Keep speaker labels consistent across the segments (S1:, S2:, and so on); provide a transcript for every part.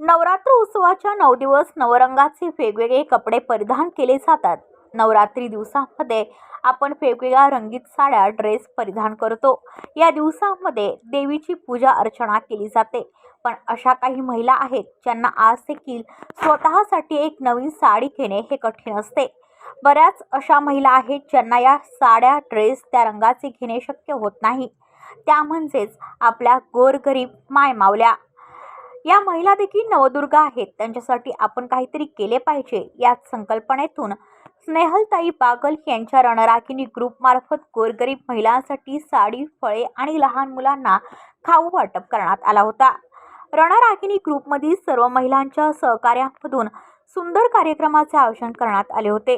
S1: नवरात्र उत्सवाच्या नऊ दिवस नवरंगाचे वेगवेगळे कपडे परिधान केले जातात. नवरात्री दिवसामध्ये आपण वेगवेगळ्या रंगीत साड्या ड्रेस परिधान करतो. या दिवसामध्ये देवीची पूजा अर्चना केली जाते. पण अशा काही महिला आहेत ज्यांना आज देखील स्वतःसाठी एक नवीन साडी घेणे हे कठीण असते. बऱ्याच अशा महिला आहेत ज्यांना या साड्या ड्रेस त्या रंगाचे घेणे शक्य होत नाही. त्या म्हणजेच आपल्या गोरगरीब मायमावल्या. या महिला देखील नवदुर्गा आहेत. त्यांच्यासाठी आपण काहीतरी केले पाहिजे. याच संकल्पनेतून स्नेहलताई बागल यांच्या रणरागिणी ग्रुपमार्फत गोरगरीब महिलांसाठी साडी फळे आणि लहान मुलांना खाऊ वाटप करण्यात आला होता. रणरागिणी ग्रुपमधील सर्व महिलांच्या सहकार्यामधून सुंदर कार्यक्रमाचे आयोजन करण्यात आले होते.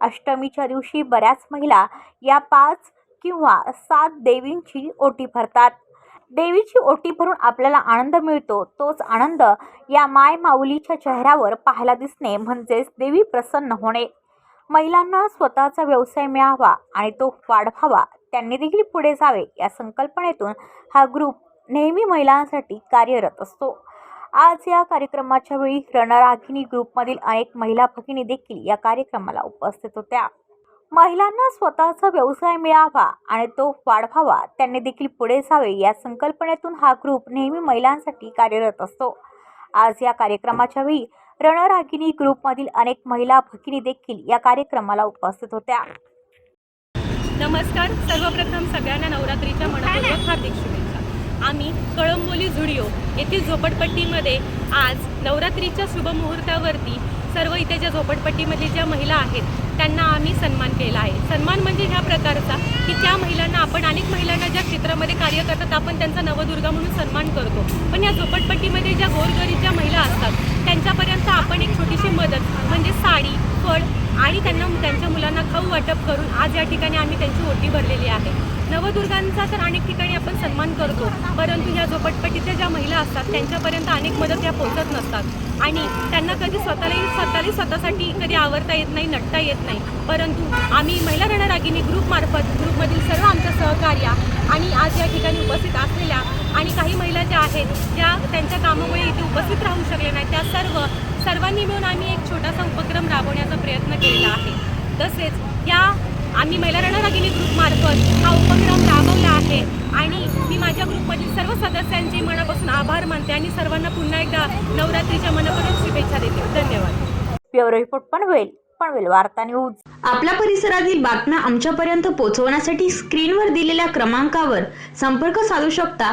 S1: अष्टमीच्या दिवशी बऱ्याच महिला या पाच किंवा सात देवींची ओटी भरतात. देवीची ओटी भरून आपल्याला आनंद मिळतो तोच आनंद या माय माऊलीच्या चेहऱ्यावर पाहायला दिसणे म्हणजेच देवी प्रसन्न होणे. महिलांना स्वतःचा व्यवसाय मिळावा आणि तो वाढवावा त्यांनी देखील पुढे जावे या संकल्पनेतून हा ग्रुप नेहमी महिलांसाठी कार्यरत असतो. आज या कार्यक्रमाच्या वेळी रणरागिणी ग्रुपमधील अनेक महिला भगिनी देखील या कार्यक्रमाला उपस्थित होत्या. महिलांना स्वतःचा व्यवसाय मिळावा आणि तो वाढवावा त्यांनी देखील पुढे जावे या संकल्पनेतून हा ग्रुप नेहमी महिलांसाठी कार्यरत असतो. आज या कार्यक्रमाच्या वेळी रणरागिणी ग्रुपमधील अनेक महिला भगिनी देखील या कार्यक्रमाला उपस्थित होत्या.
S2: नमस्कार. सर्वप्रथम सगळ्यांना नवरात्रीच्या मनापूर्वक हार्दिक शुभेच्छा. आम्ही कळंबोली झुडिओ येथील झोपडपट्टीमध्ये आज नवरात्रीच्या शुभमुहूर्तावरती सर्व इथे ज्या झोपडपट्टीमध्ये ज्या महिला आहेत त्यांना आम्ही सन्मान केला आहे. सन्मान म्हणजे ह्या प्रकारचा की त्या महिलांना आपण अनेक महिलांना ज्या क्षेत्रामध्ये कार्य करतात आपण त्यांचा नवदुर्गा म्हणून सन्मान करतो. पण या झोपडपट्टीमध्ये ज्या गोरगरीबच्या महिला असतात त्यांच्यापर्यंत आपण एक छोटीशी मदत म्हणजे साडी फळ आणि त्यांना त्यांच्या मुलांना खाऊ वाटप करून आज या ठिकाणी आम्ही त्यांची ओटी भरलेली आहे. नवदुर्गांचा तर अनेक ठिकाणी आपण सन्मान करतो परंतु ह्या झोपटपट्टीच्या ज्या महिला असतात त्यांच्यापर्यंत अनेक मदत या पोहोचत नसतात. आणि त्यांना कधी स्वतःलाही स्वतःलाही स्वतःसाठी कधी आवरता येत नाही नटता येत नाही. परंतु आम्ही महिला रणरागिनी ग्रुपमार्फत ग्रुपमधील सर्व आमचं सहकार्या आणि आज या ठिकाणी उपस्थित असलेल्या आणि काही महिला ज्या आहेत. ज्या त्यांच्या कामामुळे इथे उपस्थित राहू शकल्या नाही. त्या सर्व सर्वांनी मिळून आम्ही एक छोटासा उपक्रम राबवण्याचा प्रयत्न केलेला आहे. तसेच या आम्ही महिला रणरागिनी ग्रुपमार्फत हा उपक्रम राबवला आहे. आणि मी माझ्या ग्रुपमधील सर्व सदस्यांचे मनापासून आभार मानते आणि सर्वांना पुन्हा एकदा नवरात्रीच्या मनपूर्वक शुभेच्छा देते. धन्यवाद.
S1: ब्युरो रिपोर्ट पनवेल पनवेल वार्ता न्यूज.
S3: आपल्या परिसरातील बातम्या आमच्यापर्यंत पोहोचवण्यासाठी स्क्रीनवर दिलेल्या क्रमांकावर संपर्क साधू शकता.